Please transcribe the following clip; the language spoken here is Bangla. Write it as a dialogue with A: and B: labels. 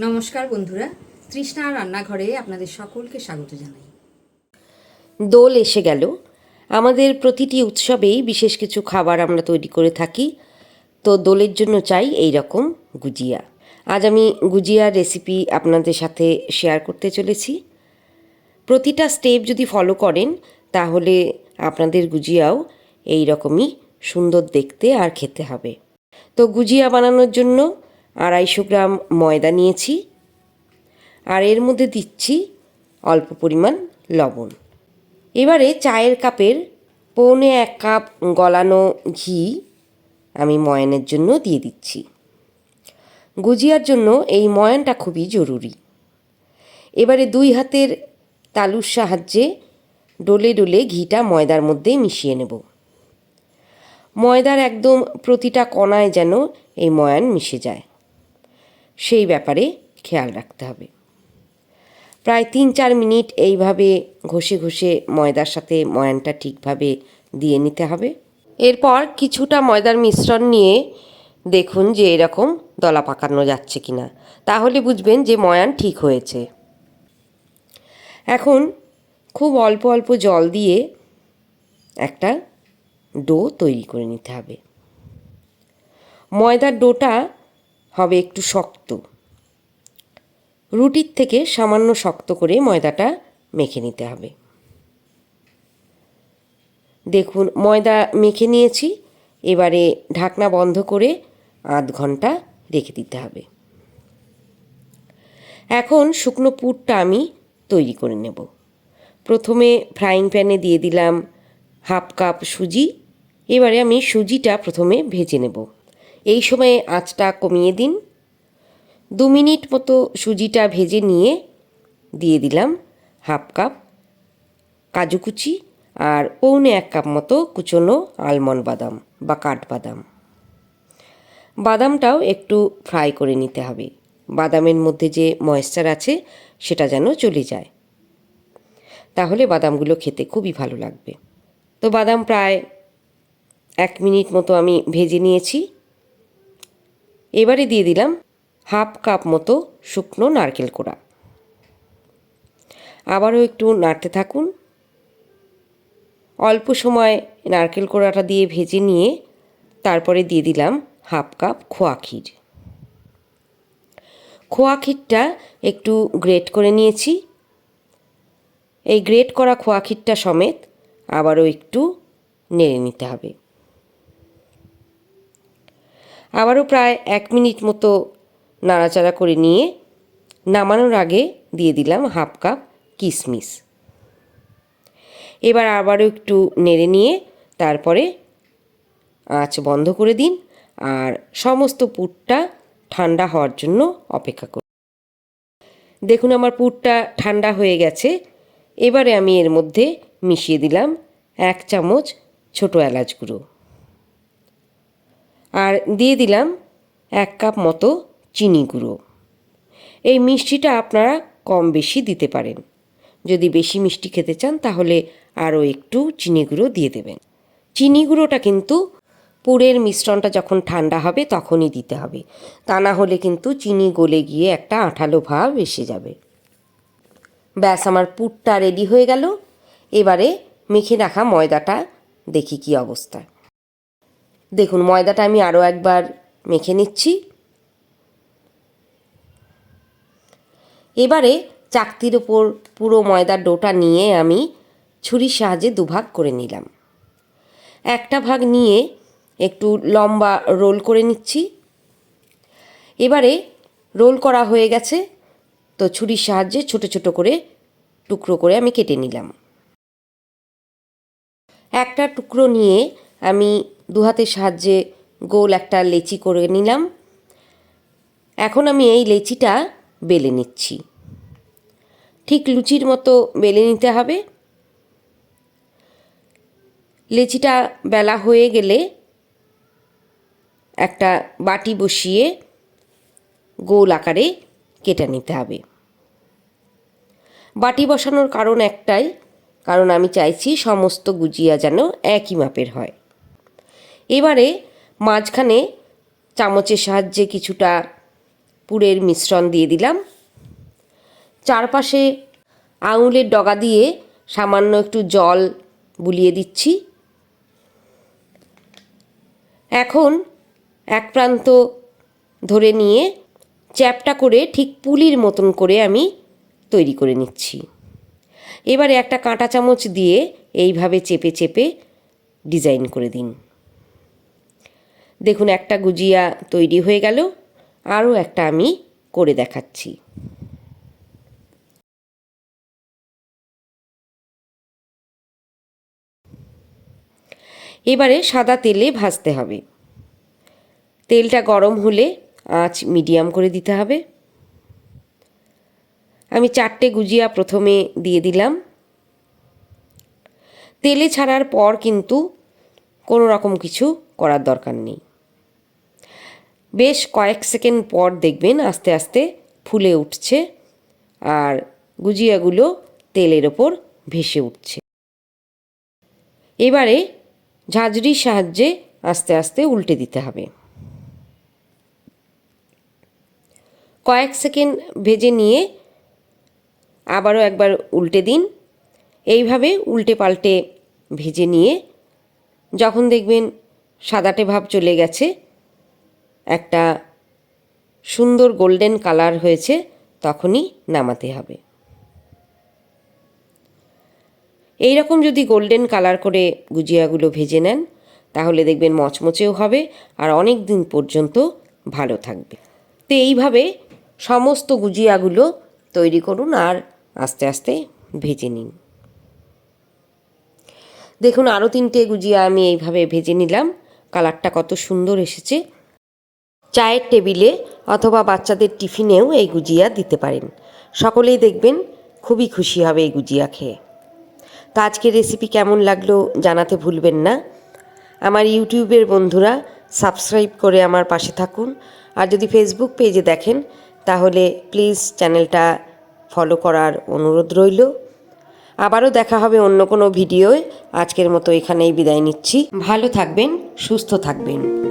A: নমস্কার বন্ধুরা, তৃষ্ণা রান্নাঘরে আপনাদের সকলকে স্বাগত জানাই।
B: দোল এসে গেল। আমাদের প্রতিটি উৎসবেই বিশেষ কিছু খাবার আমরা তৈরি করে থাকি। তো দোলের জন্য চাই এই রকম গুজিয়া। আজ আমি গুজিয়ার রেসিপি আপনাদের সাথে শেয়ার করতে চলেছি। প্রতিটা স্টেপ যদি ফলো করেন, তাহলে আপনাদের গুজিয়াও এই রকমই সুন্দর দেখতে আর খেতে হবে। তো গুজিয়া বানানোর জন্য আড়াইশো গ্রাম ময়দা নিয়েছি আর এর মধ্যে দিচ্ছি অল্প পরিমাণ লবণ। এবারে চায়ের কাপের পৌনে এক কাপ গলানো ঘি আমি ময়ানের জন্য দিয়ে দিচ্ছি। গুজিয়ার জন্য এই ময়ানটা খুবই জরুরি। এবারে দুই হাতের তালুর সাহায্যে ডলে ডলে ঘিটা ময়দার মধ্যে মিশিয়ে নেব। ময়দার একদম প্রতিটা কণায় যেন এই ময়ান মিশে যায়। সেই ব্যাপারে খেয়াল রাখতে হবে। প্রায় তিন চার মিনিট এইভাবে ঘষে ঘষে ময়দার সাথে ময়ানটা ঠিকভাবে দিয়ে নিতে হবে। এরপর কিছুটা ময়দার মিশ্রণ নিয়ে দেখুন যে এরকম দলা পাকানো যাচ্ছে কিনা। তাহলে বুঝবেন যে ময়ান ঠিক হয়েছে। এখন খুব অল্প অল্প জল দিয়ে একটা ডো তৈরি করে নিতে হবে। ময়দার ডোটা হবে একটু শক্ত। রুটির থেকে সামান্য শক্ত করে ময়দাটা মেখে নিতে হবে। দেখুন, ময়দা মেখে নিয়েছি, এবারে ঢাকনা বন্ধ করে আধ ঘণ্টা রেখে দিতে হবে। এখন শুকনো পুরটা আমি তৈরি করে নেব। প্রথমে ফ্রাইং প্যানে দিয়ে দিলাম হাফ কাপ সুজি, এবারে আমি সুজিটা প্রথমে ভেজে নেব। এই সময়ে আঁচটা কমিয়ে দিন। দু মিনিট মতো সুজিটা ভেজে নিয়ে দিয়ে দিলাম হাফ কাপ কাজু কুচি আর পৌনে এক কাপ মতো কুচনো আলমন্ড বাদাম বা কাঠবাদাম বাদামটাও একটু ফ্রাই করে নিতে হবে। বাদামের মধ্যে যে ময়েশ্চার আছে সেটা যেন চলে যায়। তাহলে বাদামগুলো খেতে খুবই ভালো লাগবে। তো বাদাম প্রায় এক মিনিট মতো আমি ভেজে নিয়েছি। এবারে দিয়ে দিলাম হাফ কাপ মতো শুকনো নারকেল কোড়া। আবারও একটু নাড়তে থাকুন। অল্প সময় নারকেল কোড়াটা দিয়ে ভেজে নিয়ে তারপরে দিয়ে দিলাম হাফ কাপ খোয়া ক্ষীর। খোয়া ক্ষীরটা একটু গ্রেট করে নিয়েছি। এই গ্রেট করা খোয়া ক্ষীরটা সমেত আবারও একটু নেড়ে নিতে হবে। আবারও প্রায় এক মিনিট মতো নাড়াচাড়া করে নিয়ে নামানোর আগে দিয়ে দিলাম হাফ কাপ কিশমিশ এবার আবারও একটু নেড়ে নিয়ে তারপরে আঁচ বন্ধ করে দিন আর সমস্ত পুরটা ঠান্ডা হওয়ার জন্য অপেক্ষা করুন। দেখুন আমার পুরটা ঠান্ডা হয়ে গেছে। এবারে আমি এর মধ্যে মিশিয়ে দিলাম এক চামচ ছোটো এলাচ গুঁড়ো। আর দিয়ে দিলাম এক কাপ মতো চিনি গুঁড়ো। এই মিষ্টিটা আপনারা কম বেশি দিতে পারেন। যদি বেশি মিষ্টি খেতে চান, তাহলে আরও একটু চিনি গুঁড়ো দিয়ে দেবেন। চিনি গুঁড়োটা কিন্তু পুরের মিশ্রণটা যখন ঠান্ডা হবে, তখনই দিতে হবে। তা না হলে কিন্তু চিনি গলে গিয়ে একটা আঠালো ভাব এসে যাবে। ব্যাস, আমার পুরটা রেডি হয়ে গেল। এবারে মেখে রাখা ময়দাটা দেখি কি অবস্থা। দেখুন, ময়দাটা আমি আরও একবার মেখে নিচ্ছি। এবারে চাকতির ওপর পুরো ময়দার ডোটা নিয়ে আমি ছুরির সাহায্যে দুভাগ করে নিলাম। একটা ভাগ নিয়ে একটু লম্বা রোল করে নিচ্ছি। এবারে রোল করা হয়ে গেছে, তো ছুরির সাহায্যে ছোট ছোট করে টুকরো করে আমি কেটে নিলাম। একটা টুকরো নিয়ে আমি দু হাতের সাহায্যে গোল একটা লেচি করে নিলাম। এখন আমি এই লেচিটা বেলে নিচ্ছি। ঠিক লুচির মতো বেলে নিতে হবে। লেচিটা বেলা হয়ে গেলে একটা বাটি বসিয়ে গোল আকারে কেটে নিতে হবে। বাটি বসানোর কারণ একটাই, কারণ আমি চাইছি সমস্ত গুজিয়া যেন একই মাপের হয়। এবারে মাঝখানে চামচের সাহায্যে কিছুটা পুরের মিশ্রণ দিয়ে দিলাম। চারপাশে আঙুলের ডগা দিয়ে সামান্য একটু জল বুলিয়ে দিচ্ছি। এখন এক প্রান্ত ধরে নিয়ে চ্যাপটা করে ঠিক পুলির মতন করে আমি তৈরি করে নিচ্ছি। এবারে একটা কাঁটা চামচ দিয়ে এইভাবে চেপে চেপে ডিজাইন করে দিন। দেখুন, একটা গুজিয়া তৈরি হয়ে গেল। আরও একটা আমি করে দেখাচ্ছি। এবারে সাদা তেলে ভাজতে হবে। তেলটা গরম হলে আঁচ মিডিয়াম করে দিতে হবে। আমি চারটে গুজিয়া প্রথমে দিয়ে দিলাম। তেলে ছাড়ার পর কিন্তু কোনো রকম কিছু করার দরকার নেই। বেশ কয়েক সেকেন্ড পর দেখবেন আস্তে আস্তে ফুলে উঠছে আর গুজিয়াগুলো তেলের ওপর ভেসে উঠছে। এবারে ঝাঁঝরির সাহায্যে আস্তে আস্তে উল্টে দিতে হবে। কয়েক সেকেন্ড ভেজে নিয়ে আবারও একবার উল্টে দিন। এইভাবে উল্টে পাল্টে ভেজে নিয়ে যখন দেখবেন সাদাটে ভাব চলে গেছে একটা সুন্দর গোল্ডেন কালার হয়েছে, তখনই নামাতে হবে। এই রকম যদি গোল্ডেন কালার করে গুজিয়াগুলো ভেজে নেন, তাহলে দেখবেন মচমচেও হবে আর অনেক দিন পর্যন্ত ভালো থাকবে। তো এইভাবে সমস্ত গুজিয়াগুলো তৈরি করুন আর আস্তে আস্তে ভেজে নিন। দেখুন আরও তিনটে গুজিয়া আমি এইভাবে ভেজে নিলাম। কালারটা কত সুন্দর এসেছে। চায়ের টেবিলে অথবা বাচ্চাদের টিফিনেও এই গুজিয়া দিতে পারেন। সকলেই দেখবেন খুবই খুশি হবে এই গুজিয়া খেয়ে। তো আজকের রেসিপি কেমন লাগল জানাতে ভুলবেন না। আমার ইউটিউবের বন্ধুরা সাবস্ক্রাইব করে আমার পাশে থাকুন। আর যদি ফেসবুক পেজে দেখেন, তাহলে প্লিজ চ্যানেলটা ফলো করার অনুরোধ রইল। আবারও দেখা হবে অন্য কোনো ভিডিওয় আজকের মতো এখানেই বিদায় নিচ্ছি। ভালো থাকবেন, সুস্থ থাকবেন।